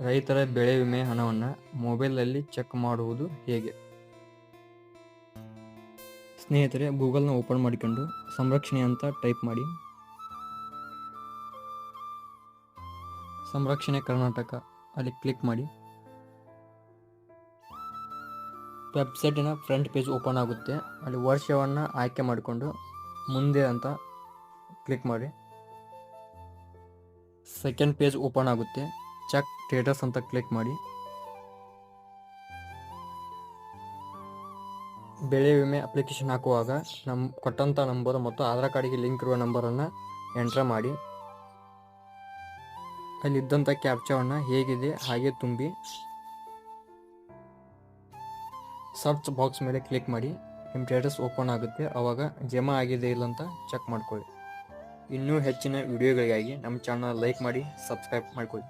ರೈತರ ಬೆಳೆ ವಿಮೆ ಹಣವನ್ನು ಮೊಬೈಲಲ್ಲಿ ಚೆಕ್ ಮಾಡುವುದು ಹೇಗೆ? ಸ್ನೇಹಿತರೆ, ಗೂಗಲ್ನ ಓಪನ್ ಮಾಡಿಕೊಂಡು ಸಂರಕ್ಷಣೆ ಅಂತ ಟೈಪ್ ಮಾಡಿ. ಸಂರಕ್ಷಣೆ ಕರ್ನಾಟಕ, ಅಲ್ಲಿ ಕ್ಲಿಕ್ ಮಾಡಿ. ವೆಬ್ಸೈಟಿನ ಫ್ರಂಟ್ ಪೇಜ್ ಓಪನ್ ಆಗುತ್ತೆ. ಅಲ್ಲಿ ವರ್ಷವನ್ನು ಆಯ್ಕೆ ಮಾಡಿಕೊಂಡು ಮುಂದೆ ಅಂತ ಕ್ಲಿಕ್ ಮಾಡಿ. ಸೆಕೆಂಡ್ ಪೇಜ್ ಓಪನ್ ಆಗುತ್ತೆ. ಚೆಕ್ ಸ್ಟೇಟಸ್ ಅಂತ ಕ್ಲಿಕ್ ಮಾಡಿ. ಬೆಳೆ ವಿಮೆ ಅಪ್ಲಿಕೇಶನ್ ಹಾಕುವಾಗ ನಮ್ಮ ಕೊಟ್ಟಂಥ ನಂಬರ್ ಮತ್ತು ಆಧಾರ್ ಕಾರ್ಡಿಗೆ ಲಿಂಕ್ ಇರುವ ನಂಬರನ್ನು ಎಂಟ್ರ್ ಮಾಡಿ. ಅಲ್ಲಿದ್ದಂಥ ಕ್ಯಾಪ್ಚವನ್ನು ಹೇಗಿದೆ, ಹಾಗೆ ತುಂಬಿ. ಸರ್ಚ್ ಬಾಕ್ಸ್ ಮೇಲೆ ಕ್ಲಿಕ್ ಮಾಡಿ. ನಿಮ್ಮ ಸ್ಟೇಟಸ್ ಓಪನ್ ಆಗುತ್ತೆ ಆವಾಗ ಜಮಾ ಆಗಿದೆ ಇಲ್ಲ ಅಂತ ಚೆಕ್ ಮಾಡ್ಕೊಳ್ಳಿ. ಇನ್ನೂ ಹೆಚ್ಚಿನ ವಿಡಿಯೋಗಳಿಗಾಗಿ ನಮ್ಮ ಚಾನಲ್ ಲೈಕ್ ಮಾಡಿ ಸಬ್ಸ್ಕ್ರೈಬ್ ಮಾಡ್ಕೊಳ್ಳಿ.